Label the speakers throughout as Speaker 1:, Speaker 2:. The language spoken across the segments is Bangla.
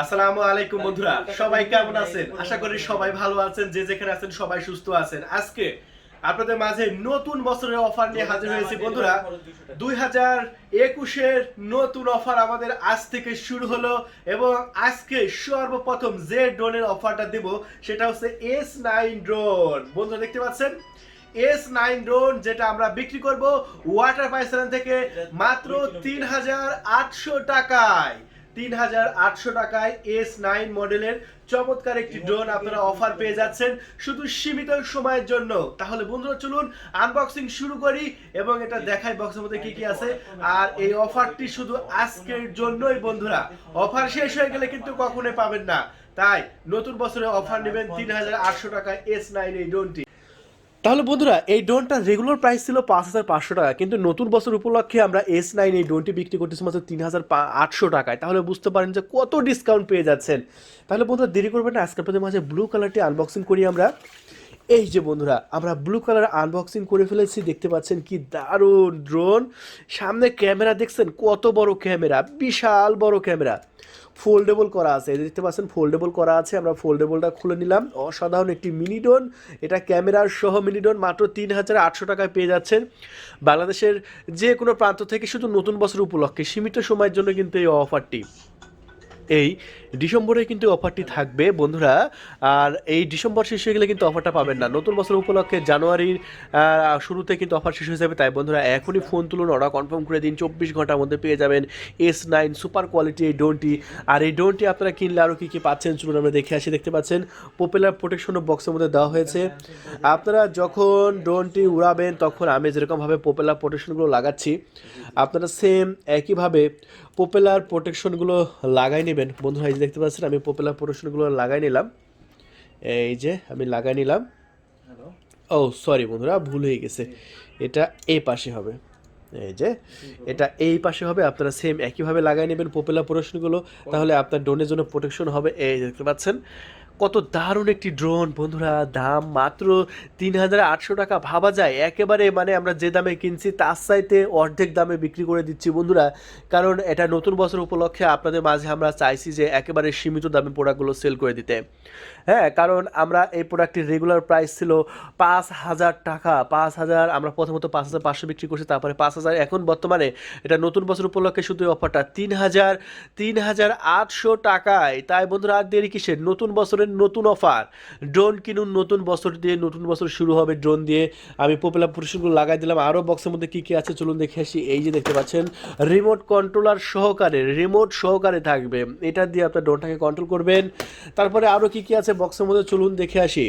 Speaker 1: আসসালামু আলাইকুম বন্ধুরা সবাই কেমন আছেন? আশা করি সবাই ভালো আছেন যে যেখানে আছেন সবাই সুস্থ আছেন। আজকে আপনাদের মাঝে নতুন বছরের অফার নিয়ে হাজির হয়েছি বন্ধুরা। দুই হাজার একুশের নতুন অফার আমাদের আজ থেকে শুরু হলো এবং আজকে সর্বপ্রথম যে ড্রোনের অফারটা দেব সেটা হচ্ছে এস নাইন ড্রোন। বন্ধুরা দেখতে পাচ্ছেন? এস নাইন ড্রোন যেটা আমরা বিক্রি করব ওয়াটার পাইসালান থেকে মাত্র তিন হাজার আটশো টাকায়। তিন হাজার আটশো টাকায় এস নাইন মডেলের চমৎকার একটি ড্রোন আপনারা অফার পেয়ে যাচ্ছেন। শুধু সীমিত সময়ের জন্য। তাহলে বন্ধুরা চলুন আনবক্সিং শুরু করি এবং এটা দেখাই বক্সের মধ্যে কি কি আছে। আর এই অফারটি শুধু আজকের জন্যই বন্ধুরা। অফার শেষ হয়ে গেলে কিন্তু কখনোই পাবেন না। তাই নতুন বছরে অফার নেবেন তিন হাজার আটশো টাকায় এস নাইন এই ড্রোনটি। তাহলে বন্ধুরা, এই ড্রোনটা রেগুলার প্রাইস ছিল পাঁচ হাজার পাঁচশো টাকা, কিন্তু নতুন বছর উপলক্ষে আমরা এস নাইন এই ড্রোনটি বিক্রি করতেছি মাত্র তিন হাজার আটশো টাকায়। তাহলে বুঝতে পারেন যে কত ডিসকাউন্ট পেয়ে যাচ্ছেন। তাহলে বন্ধুরা, দেরি করবেন না আজকে আপনাদের মাঝে ব্লু কালারটি আনবক্সিং করি আমরা। এই যে বন্ধুরা, আমরা ব্লু কালার আনবক্সিং করে ফেলেছি, দেখতে পাচ্ছেন কি দারুণ ড্রোন সামনে ক্যামেরা, দেখছেন কত বড় ক্যামেরা, বিশাল বড় ক্যামেরা। ফোল্ডেবল করা আছে। দেখতে পাচ্ছেন ফোল্ডেবল করা আছে। আমরা ফোল্ডেবলটা খুলে নিলাম। অসাধারণ একটি মিনিডন। এটা ক্যামেরার সহ মিনিডন। মাত্র তিন হাজার আটশো টাকায় পেয়ে যাচ্ছেন। বাংলাদেশের যে কোনো প্রান্ত থেকে শুধু নতুন বছর উপলক্ষে সীমিত সময়ের জন্য কিন্তু এই অফারটি। এই ডিসেম্বরে কিন্তু অফারটি থাকবে, বন্ধুরা। আর এই ডিসেম্বর শেষ হয়ে গেলে কিন্তু অফারটা পাবেন না। নতুন বছর উপলক্ষে জানুয়ারির শুরুতে কিন্তু অফার শেষ হয়ে যাবে। তাই বন্ধুরা, এখনই ফোন তুলুন অর্ডার কনফার্ম করে দিন। চব্বিশ ঘণ্টার মধ্যে পেয়ে যাবেন এস নাইন সুপার কোয়ালিটি এই ড্রোনটি আর এই ড্রোনটি আপনারা কিনলে আরও কী কী পাচ্ছেন, চলুন আমরা দেখে আসি। দেখতে পাচ্ছেন পপুলার প্রোটেকশন বক্সের মধ্যে দেওয়া হয়েছে। আপনারা যখন ড্রোনটি উড়াবেন, তখন আমি যেরকমভাবে পপুলার প্রোটেকশনগুলো লাগাচ্ছি, আপনারা সেম একইভাবে পপুলার প্রোটেকশনগুলো লাগাই নেবেন। বন্ধুরা দেখতে পাচ্ছেন আমি পপুলার প্রোটেকশনগুলো লাগাই নিলাম। এই যে আমি লাগাই নিলাম। ও সরি বন্ধুরা ভুল হয়ে গেছে। এটা এই পাশে হবে। এই যে এটা এই পাশে হবে আপনারা সেম একইভাবে লাগাই নেবেন পপুলার প্রোটেকশনগুলো তাহলে আপনার ডোনের জন্য প্রোটেকশন হবে। এই দেখতে পাচ্ছেন। কত দারুণ একটি ড্রোন বন্ধুরা, দাম মাত্র তিন হাজার আটশো টাকা। ভাবা যায়, একেবারে মানে আমরা যে দামে কিনছি, তার চাইতে অর্ধেক দামে বিক্রি করে দিচ্ছি বন্ধুরা। কারণ এটা নতুন বছর উপলক্ষে আপনাদের মাঝে আমরা চাইছি যে একেবারে সীমিত দামে প্রোডাক্টগুলো সেল করে দিতে। হ্যাঁ কারণ আমরা এই প্রোডাক্টটির রেগুলার প্রাইস ছিল পাঁচ হাজার টাকা। পাঁচ হাজার আমরা প্রথমত পাঁচ হাজার পাঁচশো বিক্রি করছি, তারপরে পাঁচ হাজার এখন বর্তমানে এটা নতুন বছর উপলক্ষে শুধু অফারটা তিন হাজার তিন হাজার আটশো টাকায়। তাই বন্ধুরা, আর দেরি কিসের? নতুন বছরের নতুন অফার ড্রোন কিনুন, নতুন বছর দিয়ে, নতুন বছর শুরু হবে ড্রোন দিয়ে। আমি পপুলার পুরুষগুলো লাগাই দিলাম। আরও বক্সের মধ্যে কী কী আছে চলুন দেখে আসি। এই যে দেখতে পাচ্ছেন রিমোট কন্ট্রোলার সহকারে রিমোট সহকারে থাকবে। এটা দিয়ে আপনার ড্রোনটাকে কন্ট্রোল করবেন। তারপরে আরও কী কী আছে বক্সের মধ্যে চলুন দেখে আসি।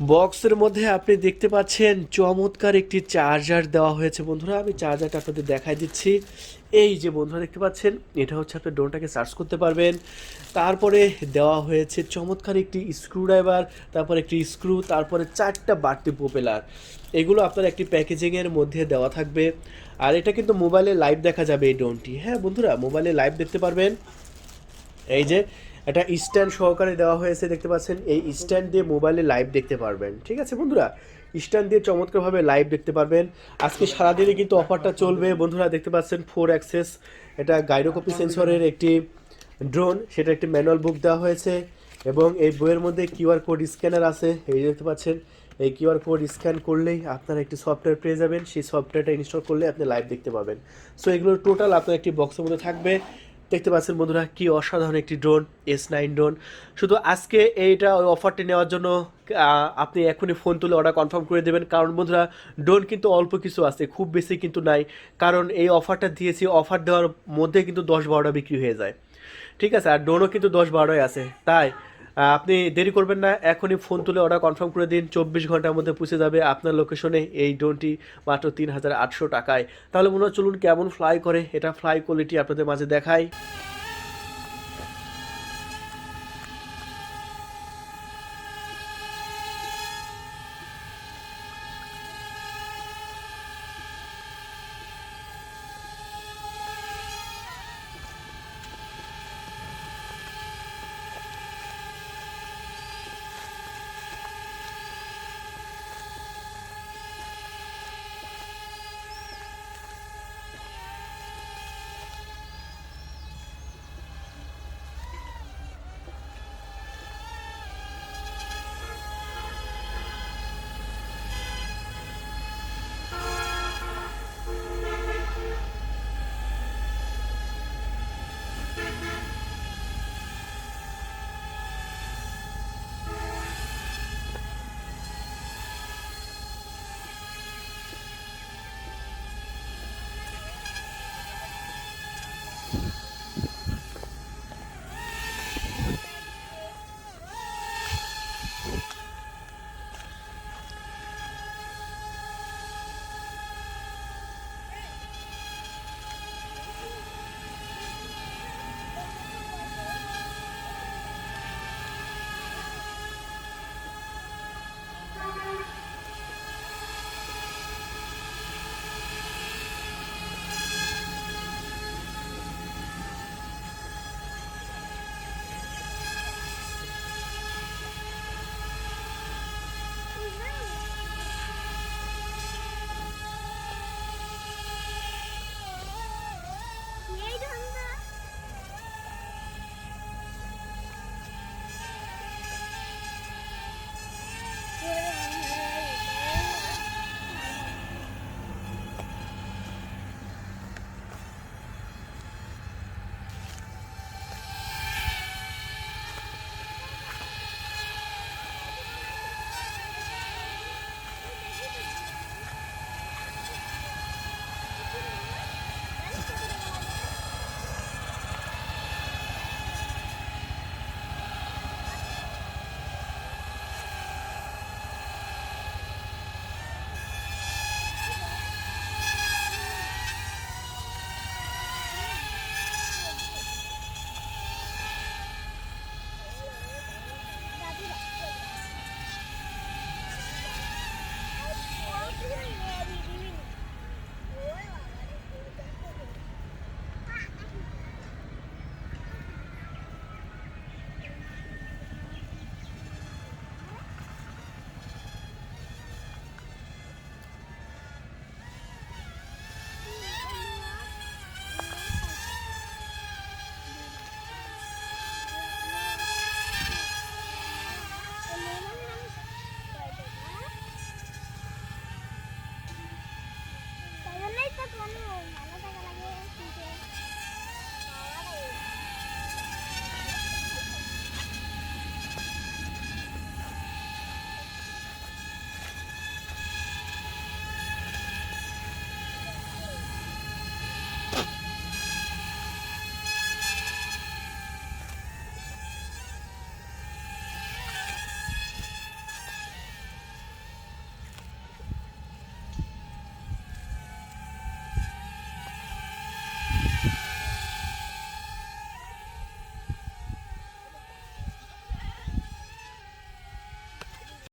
Speaker 1: বক্সের মধ্যে আপনি দেখতে পাচ্ছেন চমৎকার একটি চার্জার দেওয়া হয়েছে বন্ধুরা। আমি চার্জারটা আপনাদের দেখাই দিচ্ছি। এই যে বন্ধুরা দেখতে পাচ্ছেন, এটা হচ্ছে আপনি ড্রোনটাকে সার্চ করতে পারবেন। তারপরে দেওয়া হয়েছে চমৎকার একটি স্ক্রুড্রাইভার, তারপর একটি স্ক্রু, তারপরে চারটা বাড়তি প্রোপেলার। এগুলো আপনার একটি প্যাকেজিংয়ের মধ্যে দেওয়া থাকবে। আর এটা কিন্তু মোবাইলে লাইভ দেখা যাবে এই ড্রোনটি। হ্যাঁ বন্ধুরা, মোবাইলে লাইভ দেখতে পারবেন। এই যে একটা স্ট্যান্ড সহকারে দেওয়া হয়েছে, দেখতে পাচ্ছেন, এই স্ট্যান্ড দিয়ে মোবাইলে লাইভ দেখতে পারবেন। ঠিক আছে বন্ধুরা? স্ট্যান্ড দিয়ে চমৎকারভাবে লাইভ দেখতে পারবেন। আজকে সারাদিনে কিন্তু অফারটা চলবে। বন্ধুরা, দেখতে পাচ্ছেন ফোর অ্যাক্সেস এটা গাইরোকপি সেন্সরের একটি ড্রোন সেটা একটি ম্যানুয়াল বুক দেওয়া হয়েছে এবং এই বইয়ের মধ্যে কিউআর কোড স্ক্যানার আছে। এই দেখতে পাচ্ছেন, এই কিউআর কোড স্ক্যান করলেই আপনারা একটি সফটওয়্যার পেয়ে যাবেন। সেই সফটওয়্যারটা ইনস্টল করলে আপনি লাইভ দেখতে পাবেন। সো এগুলো টোটাল আপনার একটি বক্সের মধ্যে থাকবে। দেখতে পাচ্ছেন বন্ধুরা, কি অসাধারণ একটি ড্রোন এস নাইন ড্রোন শুধু আজকে এইটা ওই অফারটি নেওয়ার জন্য আপনি এখনই ফোন তুলে অর্ডার কনফার্ম করে দেবেন। কারণ বন্ধুরা ড্রোন কিন্তু অল্প কিছু আছে, খুব বেশি কিন্তু নাই। কারণ এই অফারটা দিয়েছি অফার দেওয়ার মধ্যে কিন্তু দশ বারোটা বিক্রি হয়ে যায়। ঠিক আছে, আর ড্রোনও কিন্তু দশ বারোই আছে। তাই আপনি দেরি করবেন না, এখনই ফোন তুলে অর্ডার কনফার্ম করে দিন, চব্বিশ ঘণ্টার মধ্যে পৌঁছে যাবে আপনার লোকেশনে এই ড্রোনটি মাত্র তিন হাজার আটশো টাকায়। তাহলে মনে হয় চলুন কেমন ফ্লাই করে, এটা ফ্লাই কোয়ালিটি আপনাদের মাঝে দেখাই।